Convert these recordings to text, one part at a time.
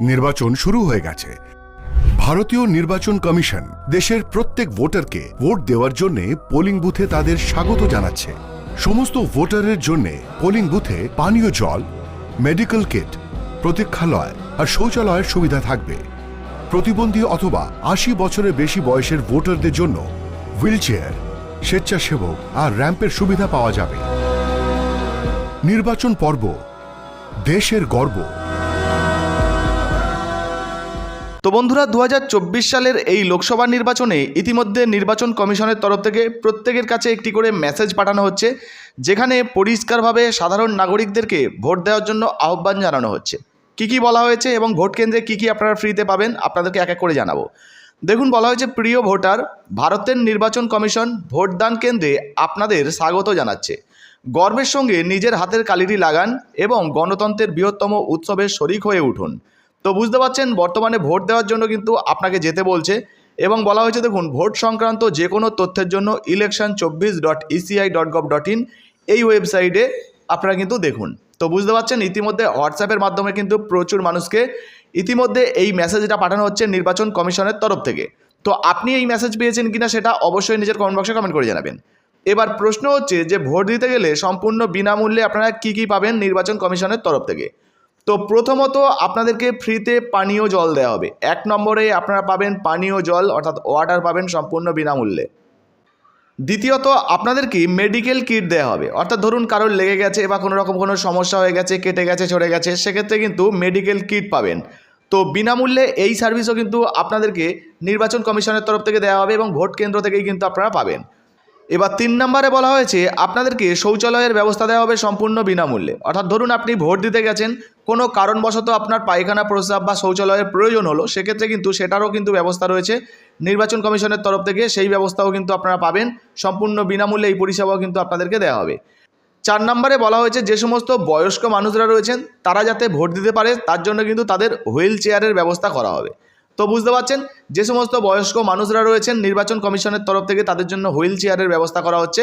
নির্বাচন শুরু হয়ে গেছে। ভারতীয় নির্বাচন কমিশন দেশের প্রত্যেক ভোটারকে ভোট দেওয়ার জন্য পোলিং বুথে তাদের স্বাগত জানাচ্ছে। সমস্ত ভোটারের জন্য পোলিং বুথে পানীয় জল মেডিকেল কিট প্রতীক্ষালয় আর শৌচালয়ের সুবিধা থাকবে। প্রতিবন্ধী অথবা আশি বছরের বেশি বয়সের ভোটারদের জন্য হুইলচেয়ার স্বেচ্ছাসেবক আর র্যাম্পের সুবিধা পাওয়া যাবে। নির্বাচন পর্ব দেশের গর্ব। তো বন্ধুরা দু হাজার চব্বিশ সালের এই লোকসভা নির্বাচনে ইতিমধ্যে নির্বাচন কমিশনের তরফ থেকে প্রত্যেকের কাছে একটি করে মেসেজ পাঠানো হচ্ছে, যেখানে পরিষ্কারভাবে সাধারণ নাগরিকদেরকে ভোট দেওয়ার জন্য আহ্বান জানানো হচ্ছে। কি কি বলা হয়েছে এবং ভোট কেন্দ্রে কি কি আপনারা ফ্রিতে পাবেন, আপনাদেরকে এক এক করে জানাব। দেখুন, বলা হয়েছে, প্রিয় ভোটার, ভারতের নির্বাচন কমিশন ভোটদান কেন্দ্রে আপনাদের স্বাগত জানাচ্ছে। গর্বের সঙ্গে নিজের হাতের কালিটি লাগান এবং গণতন্ত্রের বৃহত্তম উৎসবের শরিক হয়ে উঠুন। তো বুঝতে পারছেন, বর্তমানে ভোট দেওয়ার জন্য কিন্তু আপনাকে যেতে বলছে। এবং বলা হয়েছে, দেখুন, ভোট সংক্রান্ত যে কোনো তথ্যের জন্য ইলেকশন চব্বিশ dot ECI dot gov dot in এই ওয়েবসাইটে আপনারা কিন্তু দেখুন। তো বুঝতে পারছেন, ইতিমধ্যে হোয়াটসঅ্যাপের মাধ্যমে কিন্তু প্রচুর মানুষকে ইতিমধ্যে এই মেসেজটা পাঠানো হচ্ছে নির্বাচন কমিশনের তরফ থেকে। তো আপনি এই মেসেজ পেয়েছেন কিনা সেটা অবশ্যই নিজের কমেন্ট বক্সে কমেন্ট করে জানাবেন। এবার প্রশ্ন হচ্ছে যে, ভোট দিতে গেলে সম্পূর্ণ বিনামূল্যে আপনারা কী কী পাবেন নির্বাচন কমিশনের তরফ থেকে? তো প্রথমত আপনাদেরকে ফ্রিতে পানীয় জল দেওয়া হবে। এক নম্বরে আপনারা পাবেন পানীয় জল, অর্থাৎ ওয়াটার পাবেন সম্পূর্ণ বিনামূল্যে। দ্বিতীয়ত, আপনাদেরকে মেডিকেল কিট দেওয়া হবে। অর্থাৎ ধরুন কারোর লেগে গেছে বা কোনো রকম কোনো সমস্যা হয়ে গেছে, কেটে গেছে চড়ে গেছে, সেক্ষেত্রে কিন্তু মেডিকেল কিট পাবেন। তো বিনামূল্যে এই সার্ভিসও কিন্তু আপনাদেরকে নির্বাচন কমিশনের তরফ থেকে দেওয়া হবে এবং ভোট কেন্দ্র থেকেই কিন্তু আপনারা পাবেন। এবার তিন নম্বরে বলা হয়েছে, আপনাদেরকে শৌচালয়ের ব্যবস্থা দেওয়া হবে সম্পূর্ণ বিনামূল্যে। অর্থাৎ ধরুন আপনি ভোট দিতে গেছেন, কোনো কারণবশত আপনার পায়খানা প্রস্রাব বা শৌচালয়ের প্রয়োজন হলো, সেক্ষেত্রে কিন্তু সেটারও কিন্তু ব্যবস্থা রয়েছে। নির্বাচন কমিশনের তরফ থেকে সেই ব্যবস্থাও কিন্তু আপনারা পাবেন, সম্পূর্ণ বিনামূল্যে এই পরিষেবাও কিন্তু আপনাদেরকে দেওয়া হবে। চার নম্বরে বলা হয়েছে, যে সমস্ত বয়স্ক মানুষরা রয়েছেন, তারা যাতে ভোট দিতে পারে, তার জন্য কিন্তু তাদের হুইল চেয়ারের ব্যবস্থা করা হবে। তো বুঝতে পারছেন, যে সমস্ত বয়স্ক মানুষরা রয়েছেন নির্বাচন কমিশনের তরফ থেকে তাদের জন্য হুইল চেয়ারের ব্যবস্থা করা হচ্ছে।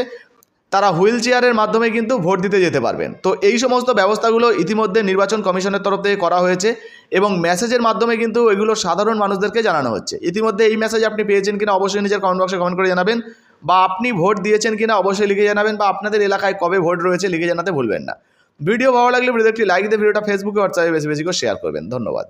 তারা হুইল চেয়ারের মাধ্যমে কিন্তু ভোট দিতে যেতে পারবেন। তো এই সমস্ত ব্যবস্থাগুলো ইতিমধ্যে নির্বাচন কমিশনের তরফ থেকে করা হয়েছে এবং মেসেজের মাধ্যমে কিন্তু এগুলো সাধারণ মানুষদেরকে জানানো হচ্ছে। ইতিমধ্যে এই মেসেজ আপনি পেয়েছেন কিনা অবশ্যই নিজের কমেন্ট বক্সে কমেন্ট করে জানাবেন বা আপনি ভোট দিয়েছেন কিনা অবশ্যই লিখে জানাবেন বা আপনাদের এলাকায় কবে ভোট রয়েছে লিখে জানাতে ভুলবেন না। ভিডিও ভালো লাগলে ভিডিওতে একটি লাইক দিয়ে ভিডিওটা ফেসবুকে হোয়াটসঅ্যাপে বেশি বেশি করে শেয়ার করবেন। ধন্যবাদ।